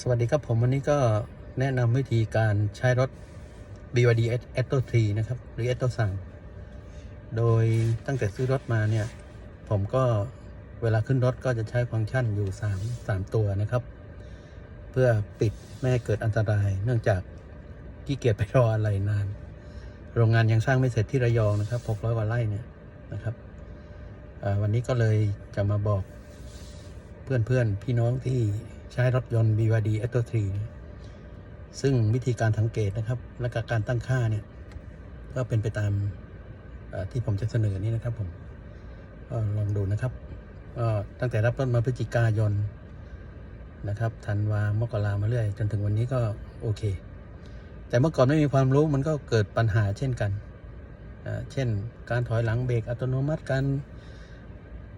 สวัสดีครับผมวันนี้ก็แนะนำวิธีการใช้รถ BYD a t o 3นะครับ หรือ a t o 3โดยตั้งแต่ซื้อรถมาเนี่ย ผมก็เวลาขึ้นรถก็จะใช้ฟังก์ชันอยู่ 3 3 ตัวนะครับ เพื่อปิดไม่ให้เกิดอันตราย เนื่องจากขี้เกียจไปรออะไรนาน โรงงานยังสร้างไม่เสร็จที่ระยองนะครับ 600กว่าไร่เนี่ยนะครับวันนี้ก็เลยจะมาบอกเพื่อนเพื่อนๆพี่น้องที่ ใช้รถยนต์ BYD a t o 3ซึ่งวิธีการสังเกตนะครับ และกการตั้งค่าเนี่ย ก็เป็นไปตามที่ผมจะเสนอนี้นะครับผมก็ลองดูนะครับตั้งแต่รับรถมาพฤศจิกายนนะครับธันวามกรามาเรื่อยจนถึงวันนี้ก็โอเค แต่เมื่อก่อนไม่มีความรู้มันก็เกิดปัญหาเช่นกัน เช่น การถอยหลังเบรกอัตโนมัติการ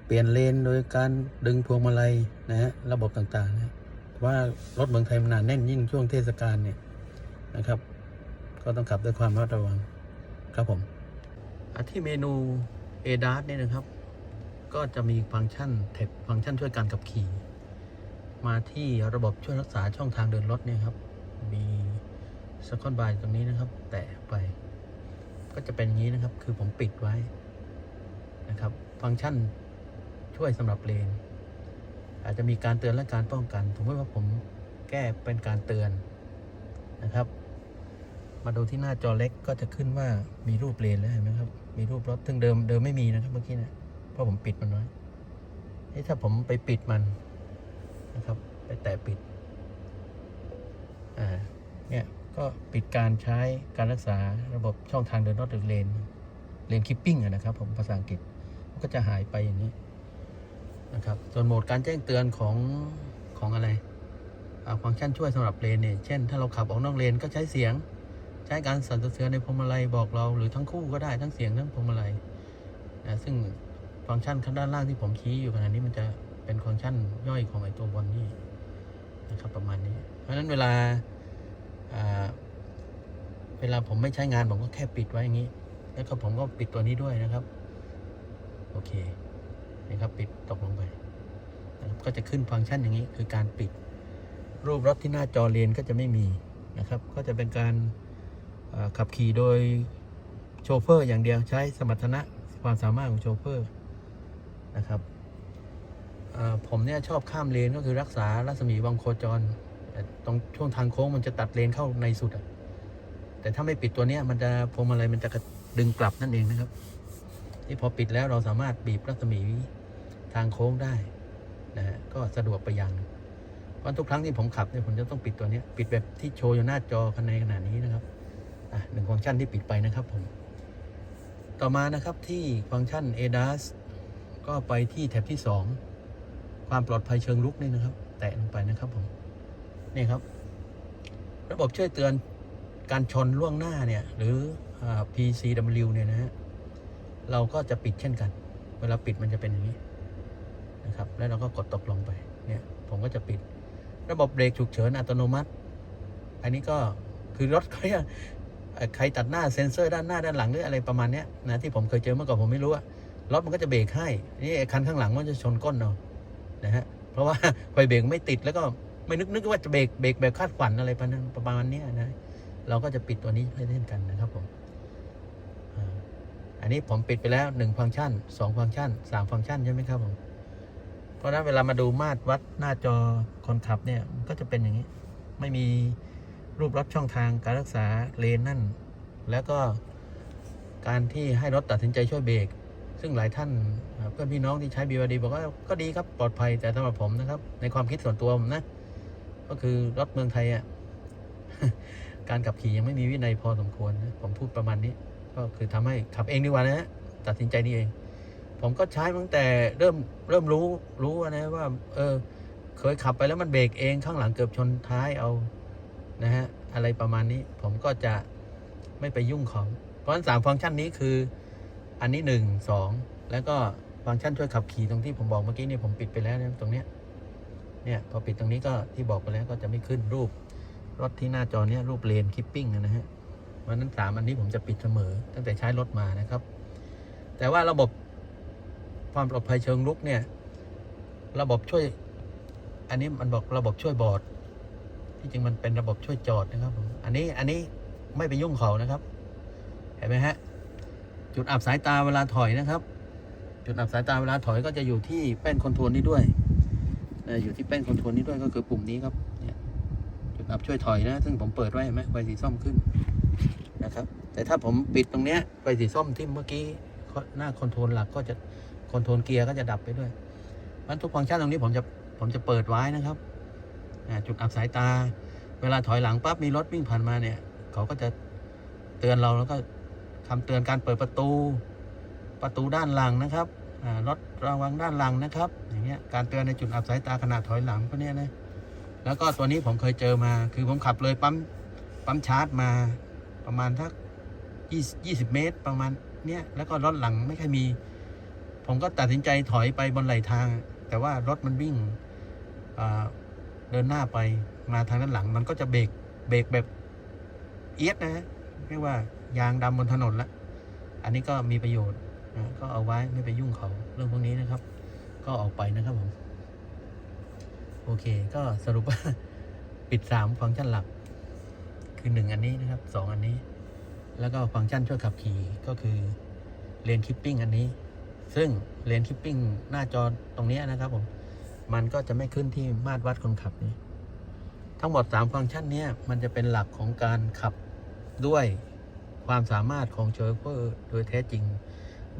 เปลี่ยนเลนโดยการดึงพวงมาลัยนะฮะระบบต่างๆนะ ว่ารถเมืองไทยมันหนาแน่นยิ่งช่วงเทศกาลเนี่ยนะครับ ก็ต้องขับด้วยความระมัดระวังครับผมที่เมนู a d a s เนี่ยนะครับ ก็จะมีฟังก์ชันแท็บฟังก์ชันช่วยการขับขี่ มาที่ระบบช่วยรักษาช่องทางเดินรถเนี่ยครับ มีสกอตบายตรงนี้นะครับ แตะไป ก็จะเป็นอย่างนี้นะครับ คือผมปิดไว้นะครับ ฟังก์ชันช่วยสำหรับเลน อาจจะมีการเตือนและการป้องกันสมมติว่าผมแก้เป็นการเตือนนะครับ มาดูที่หน้าจอเล็กก็จะขึ้นว่ามีรูปเลนแล้วเห็นไหมครับ มีรูปรถซึ่งเดิมเดิมไม่มีนะครับเมื่อกี้นะเพราะผมปิดมันไว้นี่ถ้าผมไปปิดมันนะครับ ไปแตะปิดอ่าเนี่ยก็ปิดการใช้การรักษาระบบช่องทางเดินรถหรือเลนเลนคิปปิ้งนะครับผมภาษาอังกฤษมันก็จะหายไปอย่างนี้ นะครับส่วนโหมดการแจ้งเตือนของของอะไรฟังก์ชันช่วยสำหรับเลนเนี่ยเช่นถ้าเราขับออกนอกเลนก็ใช้เสียง ใช้การสั่นสะเทือนในพวงมาลัยบอกเรา หรือทั้งคู่ก็ได้ทั้งเสียงทั้งพวงมาลัยนะซึ่งฟังก์ชันข้างด้านล่างที่ผมชี้อยู่ขณะนี้มันจะเป็นฟังก์ชันย่อยของไอตัวบนนี่นะครับประมาณนี้ เพราะฉะนั้นเวลาอ่าเวลาผมไม่ใช้งานผมก็แค่ปิดไว้อย่างนี้ แล้วก็ผมก็ปิดตัวนี้ด้วยนะครับ โอเค นี่ครับปิดตกลงไปนะครับก็จะขึ้นฟังก์ชันอย่างนี้คือการปิด รูปรถที่หน้าจอเลนก็จะไม่มีนะครับ ก็จะเป็นการขับขี่โดยโชเฟอร์อย่างเดียวใช้สมรรถนะความสามารถของโชเฟอร์นะครับผมเนี่ยชอบข้ามเลนก็คือรักษารัศมีวงโคจรตรงช่วงทางโค้งมันจะตัดเลนเข้าในสุดอะแต่ถ้าไม่ปิดตัวเนี้ยมันจะพวงมาลัยมันจะกระดึงกลับนั่นเองนะครับ ที่พอปิดแล้วเราสามารถบีบรัศมี ทางโค้งได้นะฮะก็สะดวกไปอย่างหนึ่งเพราะทุกครั้งที่ผมขับเนี่ยผมจะต้องปิดตัวนี้ปิดแบบที่โชว์อยู่หน้าจอคันในขนาดนี้นะครับอะหนึ่งฟังก์ชันที่ปิดไปนะครับผมต่อมานะครับที่ฟังก์ชัน ADAS ก็ไปที่แท็บที่ 2 ความปลอดภัยเชิงลุกนี่นะครับ แตะลงไปนะครับผมนี่ครับ ระบบช่วยเตือนการชนล่วงหน้าเนี่ย หรืออ่า PCW เนี่ยนะฮะเราก็จะปิดเช่นกัน เวลาปิดมันจะเป็นอย่างนี้ นะครับแล้วเราก็กดตกลงไปเนี่ยผมก็จะปิด ระบบเบรกฉุกเฉินอัตโนมัติ อันนี้ก็คือรถเขาจะใครตัดหน้าเซ็นเซอร์ด้านหน้าด้านหลังหรืออะไรประมาณนี้นะที่ผมเคยเจอเมื่อก่อนผมไม่รู้อะรถมันก็จะเบรกให้นี่คันข้างหลังมันจะชนก้นเรานะฮะเพราะว่าไฟเบรกไม่ติดแล้วก็ไม่นึกนึกว่าจะเบรกเบรกแบบคาดฝันอะไรประมาณประมาณนี้นะเราก็จะปิดตัวนี้ให้เล่นกันนะครับผมอันนี้ผมปิดไปแล้วหนึ่งฟังก์ชันสองฟังก์ชันสามฟังก์ชันใช่ไหมครับผม เพราะนั้นเวลามาดูมาตรวัดหน้าจอคนขับเนี่ยมันก็จะเป็นอย่างนี้ ไม่มีรูปลัดช่องทางการรักษาเลนนั่น แล้วก็การที่ให้รถตัดสินใจช่วยเบรกซึ่งหลายท่านเพื่อนพี่น้องที่ใช้ BYD บอกว่าก็ดีครับปลอดภัยแต่สำหรับผมนะครับ ในความคิดส่วนตัวผมนะ ก็คือรถเมืองไทยอะการขับขี่ยังไม่มีวินัยพอสมควรนะผมพูดประมาณนี้ ก็คือทำให้ขับเองดีกว่านะฮะตัดสินใจนี่เอง ผมก็ใช้ตั้งแต่เริ่มเริ่มรู้รู้นะว่า เออ เคยขับไปแล้วมันเบรกเองข้างหลังเกือบชนท้ายเอานะฮะอะไรประมาณนี้ ผมก็จะไม่ไปยุ่งของเพราะฉะนั้นสามฟังก์ชันนี้คือ อันนี้หนึ่งสองแล้วก็ฟังก์ชันช่วยขับขี่ตรงที่ผมบอกเมื่อกี้นี่ผมปิดไปแล้วนะตรงเนี้ยเนี่ยพอปิดตรงนี้ก็ที่บอกไปแล้วก็จะไม่ขึ้นรูป รถที่หน้าจอเนี้ยรูปเลนคิปปิ้งนะฮะเพราะฉะนั้นสามอันนี้ผมจะปิดเสมอตั้งแต่ใช้รถมานะครับ แต่ว่าระบบ ความปลอดภัยเชิงลุกเนี่ย ระบบช่วย อันนี้มันบอกระบบช่วยบอดที่จริงมันเป็นระบบช่วยจอดนะครับผมอันนี้อันนี้ไม่ไปยุ่งเขานะครับ เห็นไหมฮะ จุดอับสายตาเวลาถอยนะครับ จุดอับสายตาเวลาถอยก็จะอยู่ที่แป้นคอนโทรลนี้ด้วยอยู่ที่แป้นคอนโทรลนี้ด้วยก็คือปุ่มนี้ครับเนี่ยจุดอับช่วยถอยนะ ซึ่งผมเปิดไว้เห็นไหมไฟสีส้มขึ้นนะครับ แต่ถ้าผมปิดตรงเนี้ยไฟสีส้มที่เมื่อกี้หน้าคอนโทรลหลักก็จะ คอนโทรลเกียร์ก็จะดับไปด้วยมันทุกฟังก์ชันตรงนี้ผมจะผมจะเปิดไว้นะครับจุดอับสายตา เวลาถอยหลังปั๊บมีรถวิ่งผ่านมาเนี่ย เขาก็จะเตือนเราแล้วก็คำเตือนการเปิดประตู ประตูด้านหลังนะครับรถระวังด้านหลังนะครับ อย่างเงี้ยการเตือนในจุดอับสายตาขณะถอยหลังพวกเนี้ยนะแล้วก็ตัวนี้ผมเคยเจอมา คือผมขับเลยปั๊มปั๊มชาร์จมาประมาณทักยี่สิบเมตร ประมาณเนี้ยแล้วก็รถหลังไม่ค่อยมี ผมก็ตัดสินใจถอยไปบนไหลทาง แต่ว่ารถมันวิ่งเดินหน้าไปมาทางด้านหลัง มันก็จะเบรกเบรกแบบเอียดนะเรียกว่ายางดำบนถนนละอันนี้ก็มีประโยชน์นะก็เอาไว้ไม่ไปยุ่งเขาเรื่องพวกนี้นะครับ ก็ออกไปนะครับผมโอเค ก็สรุปว่าปิดสามฟังก์ชันหลัก คือหนึ่งอันนี้นะครับสองอันนี้ แล้วก็ฟังก์ชันช่วยขับขี่ก็คือเลนคิปปิ้งอันนี้ ซึ่งเลนคิปปิ้งหน้าจอตรงนี้นะครับผม มันก็จะไม่ขึ้นที่มาตรวัดคนขับนี้ ทั้งหมด 3 ฟังก์ชันนี้มันจะเป็นหลักของการขับด้วยความสามารถของโชเฟอร์โดยแท้จริง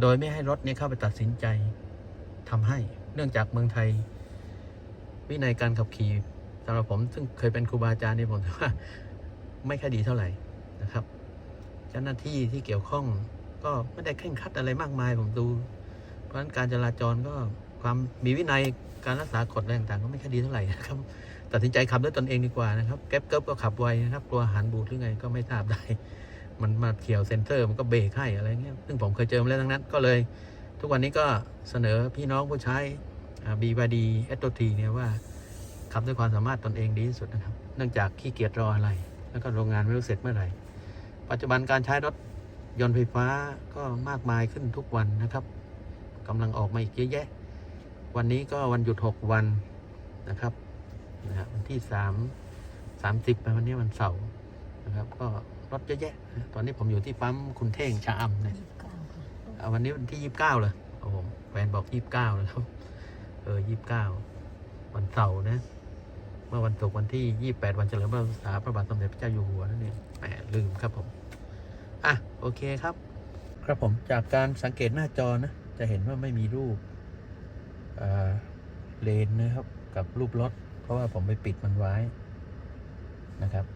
โดยไม่ให้รถนี้เข้าไปตัดสินใจทำให้ เนื่องจากเมืองไทย วินัยการขับขี่สำหรับผมซึ่งเคยเป็นครูบาอาจารย์นี่ผมว่าไม่ค่อยดีเท่าไหร่นะครับ เจ้าหน้าที่ที่เกี่ยวข้องก็ไม่ได้เคร่งคัดอะไรมากมายผมดู ราะฉะนั้นการจราจรก็ความมีวินัยการรักษากฎอะไรต่างๆก็ไม่ค่อยดีเท่าไหร่นะครับตัดสินใจขับด้วยตนเองดีกว่านะครับแก๊ปเกิบก็ขับไวนะครับกลัวหารบูดหรือไงก็ไม่ทราบได้ มันมาเขี่ยวเซ็นเตอร์มันก็เบรกให้อะไรเงี้ยซึ่งผมเคยเจอมาแล้วทั้งนั้นก็เลย ทุกวันนี้ก็เสนอพี่น้องผู้ใช้บีบาดีเอสโตทีเนี่ยว่าขับด้วยความสามารถตนเองดีที่สุดนะครับ เนื่องจากขี้เกียจรออะไร แล้วก็โรงงานไม่รู้เสร็จเมื่อไหร่ ปัจจุบันการใช้รถยนต์ไฟฟ้าก็มากมายขึ้นทุกวันนะครับ กำลังออกมาอีกเยอะแยะ วันนี้ก็วันหยุด 6 วันนะครับนะฮะวันที่ 3 30ไปวันนี้วันเสาร์นะครับ ก็รถเยอะแยะนะตอนนี้ผมอยู่ที่ปั๊มคุณเท่งชะอำเนี่ยอ่าวันนี้วันที่ 29เลยโอ้โหแฟนบอก 29แล้วครับเออ 29 วันเสาร์นะเมื่อวันศุกร์วันที่ 28 วันเฉลิมพระพระพระบาทสมเด็จพระเจ้าอยู่หัวนั่นเองแหมลืมครับผม อะ โอเคครับ ครับผมจากการสังเกตหน้าจอนะ จะเห็นว่าไม่มีรูปเเลนนะครับกับรูปรถ เพราะว่าผมไปปิดมันไว้นะครับ